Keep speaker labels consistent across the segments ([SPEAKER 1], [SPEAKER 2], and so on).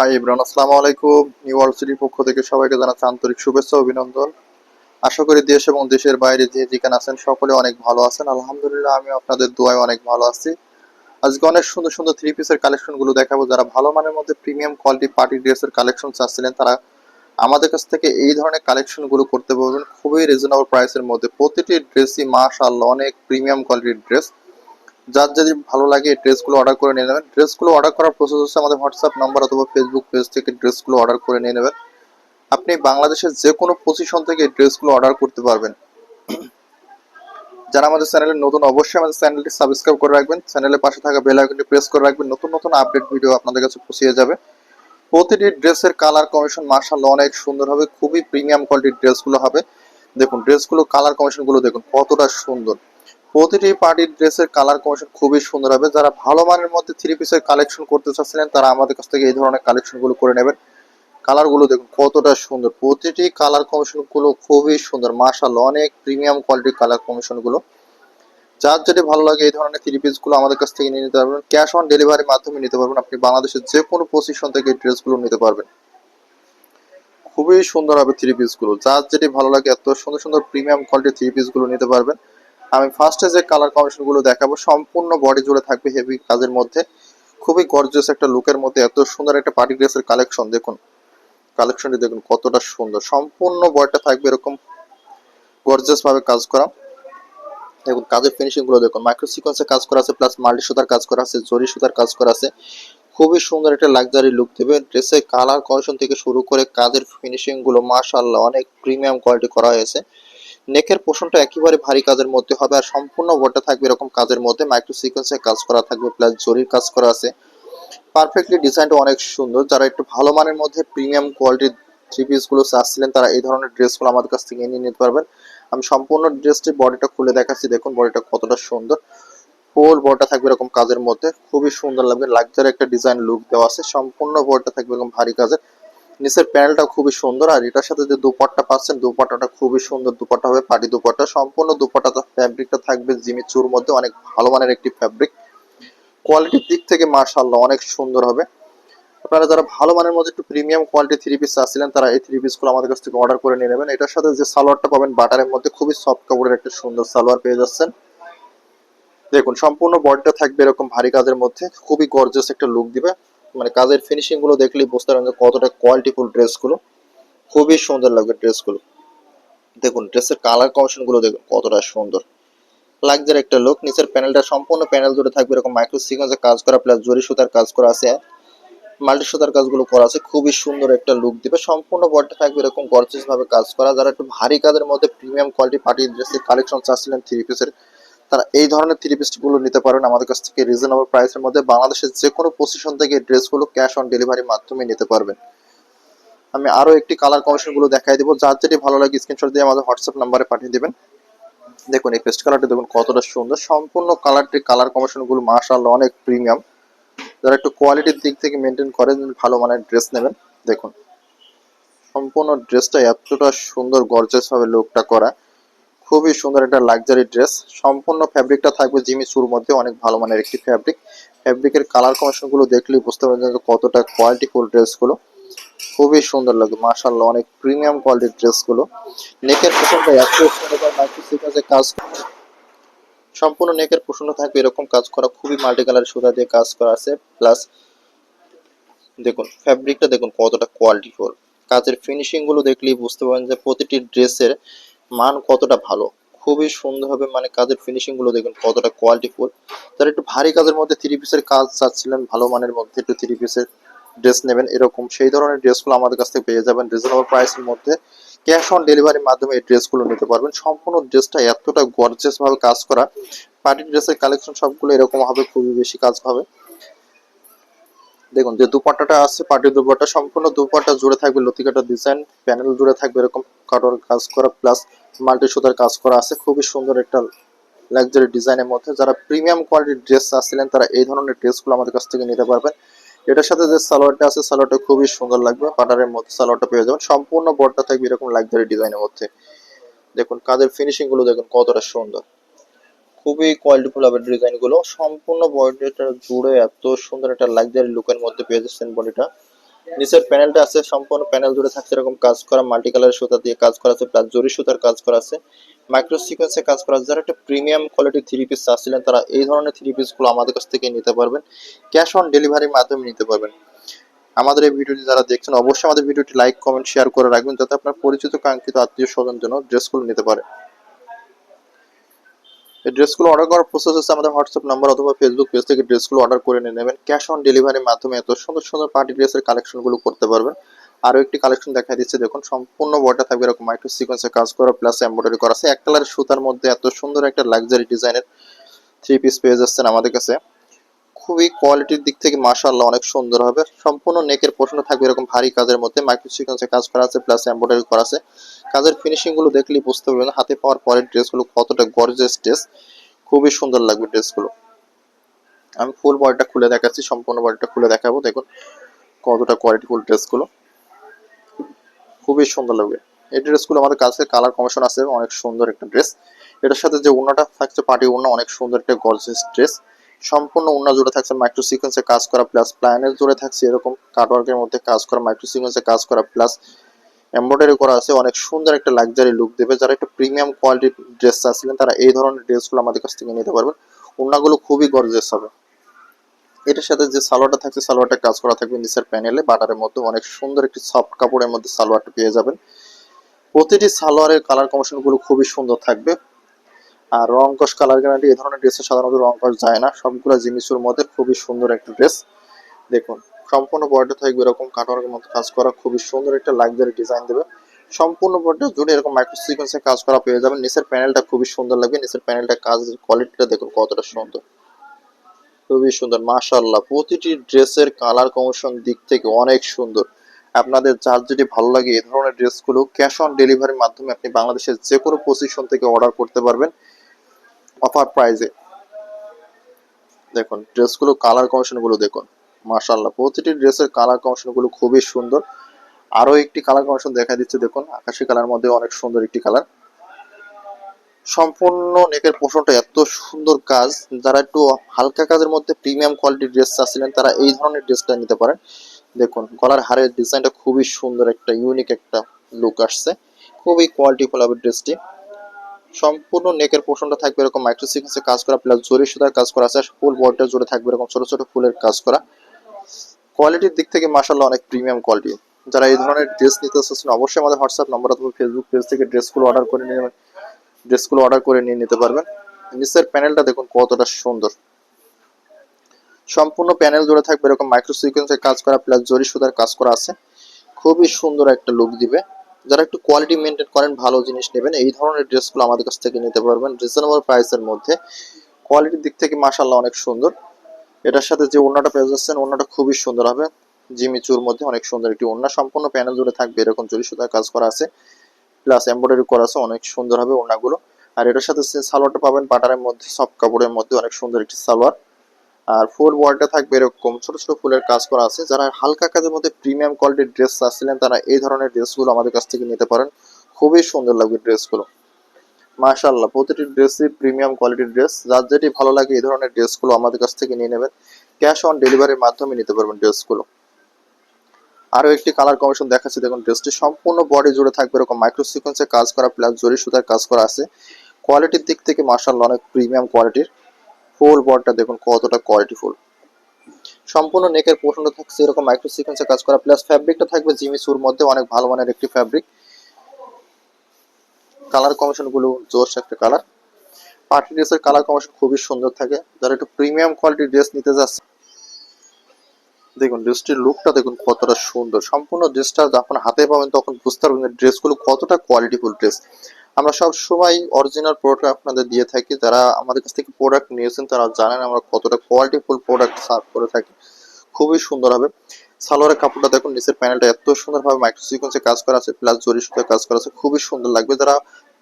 [SPEAKER 1] High Imran আসসালামু আলাইকুম new world সিটির পক্ষ থেকে সবাইকে জানাচ্ছি আন্তরিক শুভেচ্ছা অভিনন্দন। আশা করি দেশ এবং দেশের বাইরে যে যেখানে আছেন সকলে অনেক ভালো আছেন। আলহামদুলিল্লাহ আমি আপনাদের দোয়ায় অনেক ভালো আছি। আজকে অনেক সুন্দর সুন্দর থ্রি পিসের কালেকশনগুলো দেখাবো। যারা ভালো মানের মধ্যে প্রিমিয়াম কোয়ালিটি পার্টি ড্রেসের কালেকশন চাচ্ছিলেন, তারা আমাদের কাছ থেকে এই ধরনের কালেকশনগুলো করতে পারবেন। খুবই রিজনেবল প্রাইসের মধ্যে। প্রতিটি ড্রেসই মাশাআল্লাহ অনেক প্রিমিয়াম কোয়ালিটির ড্রেস যার যদি ভালো লাগে এই ড্রেসগুলো অর্ডার করে নিয়ে নেবেন। ড্রেসগুলো অর্ডার করার প্রসেস হচ্ছে আমাদের হোয়াটসঅ্যাপ নাম্বার অথবা ফেসবুক পেজ থেকে ড্রেসগুলো অর্ডার করে নিয়ে নেবেন। আপনি বাংলাদেশের যে কোনো পজিশন থেকে এই ড্রেসগুলো অর্ডার করতে পারবেন। যারা আমাদের চ্যানেলে নতুন, অবশ্যই আমাদের চ্যানেলটি সাবস্ক্রাইব করে রাখবেন। চ্যানেলের পাশে থাকা বেল আইকনটি প্রেস করে রাখবেন। নতুন নতুন আপডেট ভিডিও আপনাদের কাছে পৌঁছে যাবে। প্রতিটি ড্রেসের কালার কমিশন মার্শাল্লাহ অনেক সুন্দর হবে। খুবই প্রিমিয়াম কোয়ালিটির ড্রেসগুলো হবে। দেখুন, ড্রেসগুলো কালার কমিশনগুলো দেখুন, কতটা সুন্দর। প্রতিটি পার্টির ড্রেসের কালার কমিশন খুবই সুন্দর হবে। যারা ভালো মানের মধ্যে থ্রি পিসের কালেকশন করতে চাচ্ছিলেন, তারা আমাদের কাছ থেকে এই ধরনের কালেকশনগুলো করে নেবেন। কালারগুলো দেখুন, কতটা সুন্দর। প্রতিটি কালার কমিশনগুলো খুবই সুন্দর। মাশাআল্লাহ, অনেক প্রিমিয়াম কোয়ালিটির কালার কমিশনগুলো। যার যদি ভালো লাগে এই ধরনের থ্রি পিসগুলো আমাদের কাছ থেকে নিয়ে নিতে পারবেন। ক্যাশ অন ডেলিভারির মাধ্যমে নিতে পারবেন। আপনি বাংলাদেশের যে কোনো পজিশন থেকে এই ড্রেসগুলো নিতে পারবেন। খুবই সুন্দর হবে থ্রি পিসগুলো। যার যেটি ভালো লাগে, এত সুন্দর সুন্দর প্রিমিয়াম কোয়ালিটির থ্রি পিসগুলো নিতে পারবেন। আমি ফার্স্টে যে কালার কমিশনগুলো দেখাবো, সম্পূর্ণ বডি জুড়ে থাকবে হেভি কাজের মধ্যে। খুবই গর্জিয়াস একটা লুকের মধ্যে, এত সুন্দর একটা পার্টি ড্রেসের কালেকশন দেখুন। কালেকশনটি দেখুন, কতটা সুন্দর। সম্পূর্ণ বডিটা থাকবে এরকম গর্জিয়াস ভাবে কাজ করা। দেখুন, কাজের ফিনিশিংগুলো দেখুন। মাইক্রো সিকোয়েন্সে কাজ করা আছে প্লাস মাল্টি সুতার কাজ করা আছে, জরি সুতার কাজ করা আছে। খুবই সুন্দর একটা লাক্সারি লুক দেবে। ড্রেসের কালার কমিশন থেকে শুরু করে কাজের ফিনিশিংগুলো, মাশাআল্লাহ, অনেক প্রিমিয়াম কোয়ালিটি করা হয়েছে। নেকের পোষণটা একেবারে ভারী কাজের মধ্যে হবে আর সম্পূর্ণ বডিটা থাকবে এরকম কাজের মধ্যে। মাইক্রো সিকোয়েন্সে কাজ করা থাকবে প্লাস জরির কাজ করা আছে। পারফেক্টলি ডিজাইনটা অনেক সুন্দর। যারা একটু ভালো মানের মধ্যে প্রিমিয়াম কোয়ালিটির থ্রি পিসগুলো চাচ্ছিলেন, তারা এই ধরনের ড্রেসগুলো আমাদের কাছ থেকে নিয়ে নিতে পারবেন। আমি সম্পূর্ণ ড্রেসটির বডিটা খুলে দেখাচ্ছি। দেখুন বডিটা কতটা সুন্দর। ফুল বডিটা থাকবে এরকম কাজের মধ্যে। খুবই সুন্দর লাগবে। লাক্সারি একটা ডিজাইন লুক দেওয়া আছে। সম্পূর্ণ বডিটা থাকবে এরকম ভারী কাজের। নিচের প্যানেলটা খুবই সুন্দর, আর এটার সাথে যে দুপাট্টা পাচ্ছেন, দুপাট্টাটা খুবই সুন্দর দুপাট্টা হবে, পাটি দুপাট্টা, সম্পূর্ণ দুপাট্টা ফ্যাব্রিকটা থাকবে জিমি চুর মধ্যে, অনেক ভালো মানের একটি ফ্যাব্রিক কোয়ালিটির দিক থেকে মার্শাল্লাহ অনেক সুন্দর হবে। আপনারা যারা ভালো মানের মধ্যে একটু প্রিমিয়াম কোয়ালিটি থ্রি পিস চাচ্ছিলেন, তারা এই থ্রি পিসগুলো আমাদের কাছ থেকে অর্ডার করে নিয়ে নেবেন। এটার সাথে যে সালোয়ারটা পাবেন বাটারের মধ্যে খুবই সফট কাপড়ের একটা সুন্দর সালোয়ার পেয়ে যাচ্ছেন। দেখুন, সম্পূর্ণ বডিটা থাকবে এরকম ভারী কাজের মধ্যে, খুবই গর্জিয়াস একটা লুক দিবে। মানে কাজের ফিনিশিংগুলো দেখলেই বুঝতে পারবেন কতটা কোয়ালিটিফুল ড্রেসগুলো খুবই সুন্দর লাগবে ড্রেসগুলো দেখুন ড্রেসের কালার কমিশনগুলো দেখুন, কতটা সুন্দর। লাগজার একটা লুক নিচের প্যানেলটা সম্পূর্ণ প্যানেল জুড়ে থাকবে এরকম মাইক্রো সিকোয়েন্সে কাজ করা প্লাস জরি সুতার কাজ করা আছে। মাল্টি সুতার কাজগুলো করা আছে, খুবই সুন্দর একটা লুক দিবে। সম্পূর্ণ বডিটা থাকবে এরকম গর্জিয়াস ভাবে কাজ করা। যারা একটু ভারী কাজের মধ্যে প্রিমিয়াম কোয়ালিটি পার্টি ড্রেসের কালেকশন চাচ্ছিলেন থ্রি পিসের তারা এই ধরনের থ্রি পিসগুলো নিতে পারেন। আমাদের কাছ থেকে রিজনেবল প্রাইসের মধ্যে বাংলাদেশের যে কোনো পজিশন থেকে ড্রেসগুলো ক্যাশ অন ডেলিভারির মাধ্যমে নিতে পারবেন। আমি আরও একটি কালার কমিশনগুলো দেখাই দিব। যার যেটি ভালো লাগে স্ক্রিনশট দিয়ে আমাদের হোয়াটসঅ্যাপ নাম্বারে পাঠিয়ে দিবেন। দেখুন, এই পেস্ট কালারটি দেখুন কতটা সুন্দর। সম্পূর্ণ কালারটি কালার কমিশনগুলো মাশাআল্লাহ অনেক প্রিমিয়াম যারা একটু কোয়ালিটির দিক থেকে মেনটেন করেন, ভালো মানের ড্রেস নেবেন। দেখুন, সম্পূর্ণ ড্রেসটা এতটা সুন্দর গর্জাস ভাবে লুকটা করা। খুবই সুন্দর একটা লাক্সারি ড্রেস সম্পূর্ণ ফ্যাব্রিকটা থাকবে জিমি চুর মধ্যে, অনেক ভালো মানের একটি ফ্যাব্রিক ফ্যাব্রিকের কালার কমিশনগুলো দেখলেই বুঝতে পারবেন কতটা কোয়ালিটিফুল ড্রেসগুলো। খুবই সুন্দর লাগে মাশাআল্লাহ, অনেক প্রিমিয়াম কোয়ালিটির ড্রেসগুলো। নেকের পোশনটা এত সুন্দর মাইক্রো সিকোয়েন্সে কাজ সম্পূর্ণ নেকের পোষণ থাকবে, এরকম কাজ করা, খুবই মাল্টি কালার সুতা দিয়ে কাজ করা আছে। প্লাস দেখুন ফ্যাব্রিকটা দেখুন কতটা কোয়ালিটিফুল কাজের ফিনিশিংগুলো দেখলেই বুঝতে পারেন যে প্রতিটি ড্রেসের মান কতটা ভালো? খুবই সুন্দর হবে মানে কাজের ফিনিশিংগুলো দেখুন কতটা কোয়ালিটিফুল তার একটু ভারী কাজের মধ্যে থ্রি পিসের কাজ চাচ্ছিলেন, ভালো মানের মধ্যে একটু থ্রি পিসের ড্রেস নেবেন, এরকম। সেই ধরনের ড্রেসগুলো আমাদের কাছ থেকে পেয়ে যাবেন। রিজনেবল প্রাইসের মধ্যে ক্যাশ অন ডেলিভারির মাধ্যমে এই ড্রেসগুলো নিতে পারবেন। সম্পূর্ণ ড্রেসটা এতটা গর্জিয়াস ভাবে কাজ করা পার্টি ড্রেসের কালেকশন সবগুলো এরকম হবে খুবই বেশি কাজ হবে দেখুন, যে দুপাট্টাটা আছে পার্টি দুপাট্টা, সম্পূর্ণ দুপাট্টা জুড়ে থাকবে, লতিকাটা ডিজাইন প্যানেল জুড়ে থাকবে, এরকম কাটোর কাজ করা প্লাস মাল্টি সুতার কাজ করা আছে। খুবই সুন্দর একটা লাক্সারি ডিজাইনের মধ্যে। যারা প্রিমিয়াম কোয়ালিটির ড্রেস চাচ্ছিলেন তারা এই ধরনের ড্রেসগুলো আমাদের কাছ থেকে নিতে পারবেন। এটার সাথে যে সালোয়ারটা আছে, সালোয়ারটা খুবই সুন্দর লাগবে। পাটারের মধ্যে সালোয়ারটা পেয়ে যাবেন। সম্পূর্ণ বডটা থাকবে এরকম লাক্সারি ডিজাইনের মধ্যে। দেখুন, কাজের ফিনিশিংগুলো দেখুন, কতটা সুন্দর। খুবই কোয়ালিটিফুল হবে ডিজাইনগুলো। সম্পূর্ণ বডিটা জুড়ে এত সুন্দর একটা লাক্সারি লুকের মধ্যে পেয়ে যাচ্ছেন বডিটা নিচের প্যানেলটা আছে, সম্পূর্ণ প্যানেল জুড়ে থাকছে এরকম কাজ করা মাল্টি কালারের সুতা দিয়ে কাজ করা আছে প্লাস জরি সুতার কাজ করা আছে। মাইক্রো সিকোয়েন্সে কাজ করা যারা একটা প্রিমিয়াম কোয়ালিটির থ্রি পিস চাচ্ছিলেন, তারা এই ধরনের থ্রি পিসগুলো আমাদের কাছ থেকে নিতে পারবেন। ক্যাশ অন ডেলিভারির মাধ্যমে নিতে পারবেন। আমাদের এই ভিডিওটি যারা দেখছেন, অবশ্যই আমাদের ভিডিওটি লাইক কমেন্ট শেয়ার করে রাখবেন, যাতে আপনার পরিচিত, কাঙ্ক্ষিত আত্মীয় স্বজন যেন ড্রেসগুলো নিতে পারে। এই ড্রেসগুলো অর্ডার করার প্রসেস হচ্ছে আমাদের হোয়াটসঅ্যাপ নাম্বার অথবা ফেসবুক পেজ থেকে ড্রেসগুলো অর্ডার করে নিয়ে নেবেন। ক্যাশ অন ডেলিভারির মাধ্যমে এত সুন্দর সুন্দর পার্টি ড্রেসের কালেকশনগুলো করতে পারবেন। আরও একটি কালেকশন দেখা দিচ্ছে, দেখুন, সম্পূর্ণ বয়টা থাকবে এরকম মাইক্রো সিকোয়েন্সে কাজ করা প্লাস এম্বয়ডারি করা আছে। এক কালারের সুতার মধ্যে এত সুন্দর একটা লাক্সারি ডিজাইনের থ্রি পিস পেয়ে যাচ্ছেন আমাদের কাছে। খুবই কোয়ালিটির দিক থেকে মাশাআল্লাহ অনেক সুন্দর হবে। সম্পূর্ণ নেকের পোর্শনে থাকবে এরকম ভারী কাজের মধ্যে। মাইক্রো কাজ করা আছে প্লাস এমব্রয়ডারি করা আছে। কাজের ফিনিশিংগুলো দেখলেই বুঝতে পারবেন হাতে পাওয়ার পরের ড্রেসগুলো কতটা গর্জিয়াস ড্রেস খুবই সুন্দর লাগবে ড্রেসগুলো আমি ফুল বডিটা খুলে দেখাচ্ছি, সম্পূর্ণ বডিটা খুলে দেখাবো। দেখুন কতটা কোয়ালিটিফুল ড্রেসগুলো খুবই সুন্দর লাগবে। এই ড্রেসগুলো আমাদের কাছে কালার কমিশন আছে, অনেক সুন্দর একটা ড্রেস এটার সাথে যে উন্নাটা থাকছে পার্টি উন্না, অনেক সুন্দর একটা গর্জিয়াস ড্রেস সম্পূর্ণ উন্না জুড়ে থাকছে মাইক্রো সিকোয়েন্সে কাজ করা প্লাস প্লানের জুড়ে থাকছে এরকম কাটওয়ার্কের মধ্যে কাজ করা মাইক্রো সিকোয়েন্সে কাজ করা প্লাস এমব্রয়ডারি করা আছে, অনেক সুন্দর একটা লাক্সারি লুক দেবে। যারা একটু প্রিমিয়াম কোয়ালিটির ড্রেস চাচ্ছিলেন, তারা এই ধরনের ড্রেসগুলো আমাদের কাছ থেকে নিতে পারবেন। উন্নাগুলো খুবই গর্জিয়াস হবে। এটার সাথে যে সালোয়ারটা থাকছে, সালোয়ারটা কাজ করা থাকবে নিচের প্যানেলে বাটারের মধ্যে। অনেক সুন্দর একটি সফট কাপড়ের মধ্যে সালোয়ারটা পেয়ে যাবেন। প্রতিটি সালোয়ারের কালার কমিশনগুলো খুবই সুন্দর থাকবে। আর রং কস কালার গ্যারান্টি এই ধরনের ড্রেসে সাধারণত রং কস যায় না। সবগুলো জিনিসের মধ্যে খুবই সুন্দর একটা ড্রেস দেখুন, সম্পূর্ণ বডিটা থাকবে এরকম কাটওয়ার্কের মতো কাজ করা, খুবই সুন্দর একটা লাক্সারি ডিজাইন দেবে। সম্পূর্ণ বডিটা জুড়ে এরকম মাইক্রো সিকোয়েন্সে কাজ করা পেয়ে যাবেন। নিচের প্যানেলটা খুবই সুন্দর লাগবে। নিচের প্যানেলটা কাজের কোয়ালিটিটা দেখুন কতটা সুন্দর। খুবই সুন্দর, মাশাআল্লাহ। প্রতিটি ড্রেসের কালার কমিশন দিক থেকে অনেক সুন্দর। আপনাদের যার যেটি ভালো লাগে এই ধরনের ড্রেসগুলো ক্যাশ অন ডেলিভারির মাধ্যমে আপনি বাংলাদেশের যে কোনো পজিশন থেকে অর্ডার করতে পারবেন। অফার প্রাইজে দেখুন, ড্রেসগুলো কালার কমিশনগুলো দেখুন। মাশাআল্লাহ, প্রতিটি ড্রেসের কালার কমিশনগুলো খুবই সুন্দর। আরও একটি কালার কমিশন দেখা দিচ্ছে, দেখুন, আকাশি কালার মধ্যে অনেক সুন্দর একটি কালার সম্পূর্ণ নেকের পোষণটা এত সুন্দর কাজ। যারা একটু হালকা কাজের মধ্যে প্রিমিয়াম কোয়ালিটির ড্রেস চাচ্ছিলেন, তারা এই ধরনের ড্রেসটা নিতে পারেন। দেখুন, গলার হারের ডিজাইনটা খুবই সুন্দর, একটা ইউনিক একটা লুক আসছে। খুবই কোয়ালিটিফুল হবে ড্রেসটি সম্পূর্ণ নেকের পোষণটা থাকবে এরকম মাইক্রো সিকোয়েন্সে কাজ করা প্লাস জরি সুতার কাজ করা আছে ফুল বডিটা জুড়ে থাকবে এরকম ছোট ছোট ফুলের কাজ করা। কোয়ালিটির দিক থেকে মাসাল্লাহ অনেক প্রিমিয়াম কোয়ালিটি যারা এই ধরনের ড্রেস নিতে চাচ্ছেন, অবশ্যই আমাদের হোয়াটসঅ্যাপ নম্বর অথবা ফেসবুক পেজ থেকে ড্রেসগুলো অর্ডার করে নিয়ে ড্রেসগুলো অর্ডার করে নিয়ে নিতে পারবেন। নিচের প্যানেলটা দেখুন কতটা সুন্দর। সম্পূর্ণ প্যানেল জুড়ে থাকবে এরকম মাইক্রো সিকোয়েন্সের কাজ করা প্লাস জরি সুতার কাজ করা আছে। খুবই সুন্দর একটা লুক দিবে। যারা একটু কোয়ালিটি মেনটেন করেন, ভালো জিনিস নেবেন, এই ধরনের ড্রেসগুলো আমাদের কাছ থেকে নিতে পারবেন। রিজনেবল প্রাইসের মধ্যে। কোয়ালিটির দিক থেকে মাশাল্লাহ অনেক সুন্দর। এটার সাথে যে ওড়নাটা পেয়ে যাচ্ছেন, ওড়নাটা খুবই সুন্দর হবে। জিমিচুর মধ্যে অনেক সুন্দর একটি ওড়না। সম্পূর্ণ প্যানেল জুড়ে থাকবে, এরকম জরি সুতার কাজ করা আছে। প্লাস এমব্রয়ডারি করা আছে, অনেক সুন্দর হবে ওড়নাগুলো। আর এটার সাথে সালোয়ারটা পাবেন বাটারের মধ্যে সফট কাপড়ের মধ্যে অনেক সুন্দর একটি সালোয়ার। আর ফুল ওয়ার্ডটা থাকবে এরকম ছোট ছোট ফুলের কাজ করা আছে। যারা হালকা কাজের মধ্যে প্রিমিয়াম কোয়ালিটির ড্রেস চাচ্ছিলেন, তারা এই ধরনের ড্রেসগুলো আমাদের কাছ থেকে নিতে পারেন। খুবই সুন্দর লাগবে ড্রেসগুলো মাশাআল্লাহ, প্রতিটি ড্রেসই প্রিমিয়াম কোয়ালিটির ড্রেস যার যেটি ভালো লাগে এই ধরনের ড্রেসগুলো আমাদের কাছ থেকে নিয়ে নেবেন। ক্যাশ অন ডেলিভারির মাধ্যমে নিতে পারবেন ড্রেসগুলো আরও একটি কালার কমিশন দেখাচ্ছি। দেখুন ড্রেসটি সম্পূর্ণ বডি জুড়ে থাকবে এরকম মাইক্রো কাজ করা প্লাস জরি সুতার কাজ করা আছে। কোয়ালিটির দিক থেকে মার্শাল্লাহ অনেক প্রিমিয়াম কোয়ালিটির ফুল বডটা দেখুন কতটা কোয়ালিটিফুল সম্পূর্ণ নেকের পোর্শনটা থাকছে এরকম মাইক্রো সিকোয়েন্সে কাজ করা প্লাস ফ্যাব্রিকটা থাকবে জিমি সুর মধ্যে, অনেক ভালো মানের একটি ফ্যাব্রিক কালার কমিশনগুলো জোরস একটা কালার পার্টি ড্রেসের কালার কমিশন খুবই সুন্দর থাকে। যারা একটু প্রিমিয়াম কোয়ালিটির ড্রেস নিতে যাচ্ছে, দেখুন ড্রেসটির লুকটা দেখুন কতটা সুন্দর। সম্পূর্ণ ড্রেসটা যখন হাতে পাবেন তখন বুঝতে পারবেন ড্রেসগুলো কতটা কোয়ালিটিফুল ড্রেস আমরা সব সময় অরিজিনাল প্রোডাক্ট আপনাদের দিয়ে থাকি, যারা আমাদের কাছ থেকে প্রোডাক্ট নিয়েছেন তারা জানেন আমরা কতটা কোয়ালিটিফুল প্রোডাক্ট সার্ভ করে থাকি। খুবই সুন্দর হবে। সালোয়ারের কাপড়টা দেখুন, নিচের প্যানেলটা এত সুন্দরভাবে মাইক্রো সিকোয়েন্সে কাজ করা আছে প্লাস জরি সুতায় কাজ করা আছে, খুবই সুন্দর লাগবে। যারা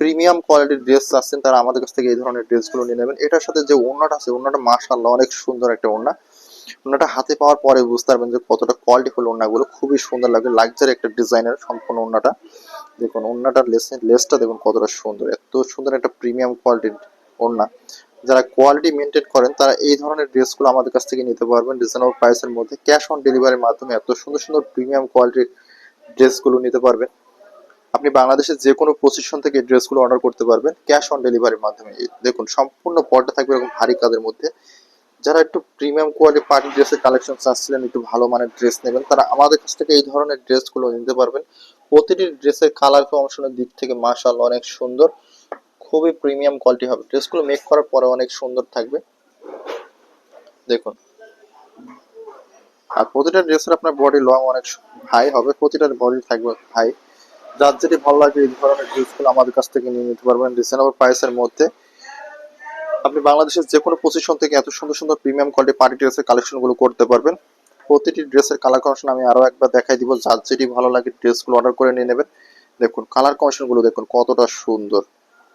[SPEAKER 1] প্রিমিয়াম কোয়ালিটির ড্রেস চাচ্ছেন তারা আমাদের কাছ থেকে এই ধরনের ড্রেসগুলো নিয়ে নেবেন। এটার সাথে যে ওড়নাটা আছে, ওড়নাটা মাশাআল্লাহ অনেক সুন্দর একটা ওড়না। ওড়নাটা হাতে পাওয়ার পরে বুঝতে পারবেন যে কতটা কোয়ালিটিফুল ওড়নাগুলো। খুবই সুন্দর লাগবে লাক্সারি একটা ডিজাইনের সম্পূর্ণ ওড়নাটা। দেখুন, ওড়নাটার লেস, লেসটা দেখুন কতটা সুন্দর। এত সুন্দর একটা প্রিমিয়াম কোয়ালিটির ওড়না। যারা কোয়ালিটি মেনটেন করেন, তারা এই ধরনের ড্রেসগুলো আমাদের কাছ থেকে নিতে পারবেন রিজনেবল প্রাইসের মধ্যে। ক্যাশ অন ডেলিভারির মাধ্যমে এত সুন্দর সুন্দর প্রিমিয়াম কোয়ালিটির ড্রেসগুলো নিতে পারবেন। আপনি বাংলাদেশের যে কোনো পজিশন থেকে ড্রেসগুলো অর্ডার করতে পারবেন ক্যাশ অন ডেলিভারির মাধ্যমে। দেখুন, সম্পূর্ণ পর্দা থাকবে এরকম ভারী কাজের মধ্যে। যারা একটু প্রিমিয়াম কোয়ালিটি পার্টি ড্রেসের কালেকশন চাচ্ছিলেন, একটু ভালো মানের ড্রেস নেবেন, তারা আমাদের কাছ থেকে এই ধরনের ড্রেসগুলো নিতে পারবেন। প্রতিটি ড্রেসের কালার কমিশনের দিক থেকে মাশাআল্লাহ অনেক সুন্দর। খুবই প্রিমিয়াম কোয়ালিটি হবে। ড্রেসগুলো মেক করার পরে অনেক সুন্দর থাকবে। দেখুন। আর প্রতিটা ড্রেসের আপনার বডি লং অনেক হাই হবে। প্রতিটার বডি থাকবে হাই যার যেটি ভালো লাগে এই ধরনের ড্রেসগুলো আমাদের কাছ থেকে নিয়ে নিতে পারবেন রিজনেবল প্রাইসের মধ্যে। আপনি বাংলাদেশের যে কোনো পজিশন থেকে এত সুন্দর সুন্দর প্রিমিয়াম কোয়ালিটি পার্টি ড্রেসের কালেকশনগুলো করতে পারবেন। প্রতিটি ড্রেসের কালার কমিশন আমি আরও একবার দেখাই দিব। যার যেটি ভালো লাগে ড্রেসগুলো অর্ডার করে নিয়ে নেবেন। দেখুন কালার কমিশনগুলো দেখুন, কতটা সুন্দর।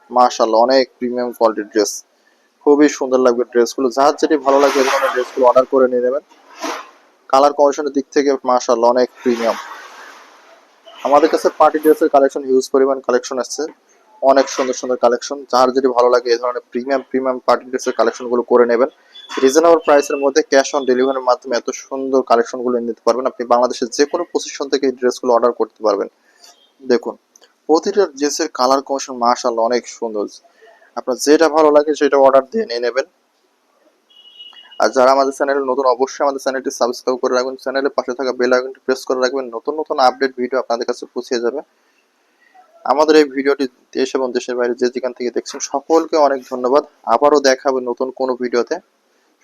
[SPEAKER 1] মাশাআল্লাহ, অনেক প্রিমিয়াম কোয়ালিটির ড্রেস খুবই সুন্দর লাগবে ড্রেসগুলো। যার যেটি ভালো লাগে এই ধরনের ড্রেসগুলো অর্ডার করে নিয়ে নেবেন। কালার কমিশনের দিক থেকে মাশাআল্লাহ, অনেক প্রিমিয়াম আমাদের কাছে পার্টি ড্রেসের কালেকশন হিউজ পরিমাণ কালেকশন আসছে অনেক সুন্দর সুন্দর কালেকশন যার যদি ভালো লাগে এই ধরনের প্রিমিয়াম প্রিমিয়াম পার্টি ড্রেসের কালেকশনগুলো করে নেবেন। রিজনেবল প্রাইসের মধ্যে ক্যাশ অন ডেলিভারির মাধ্যমে এত সুন্দর কালেকশনগুলো নিতে পারবেন। আপনি বাংলাদেশের যে কোনো পজিশন থেকে এই ড্রেসগুলো অর্ডার করতে পারবেন। দেখুন, প্রতিটা ড্রেসের কালার কমিশন মাশাআল্লাহ অনেক সুন্দর। আপনার যেটা ভালো লাগে সেটা অর্ডার দিয়ে নিয়ে নেবেন। আর যারা আমাদের চ্যানেলে নতুন, অবশ্যই আমাদের চ্যানেলটি সাবস্ক্রাইব করে রাখবেন। চ্যানেলের পাশে থাকা বেল আইকনটি প্রেস করে রাখবেন। নতুন নতুন আপডেট ভিডিও আপনাদের কাছে পৌঁছে যাবে। আমাদের এই ভিডিওটি দেশ এবং দেশের বাইরে যে যেখান থেকে দেখছেন, সকলকে অনেক ধন্যবাদ। আবারও দেখাবে নতুন কোনো ভিডিওতে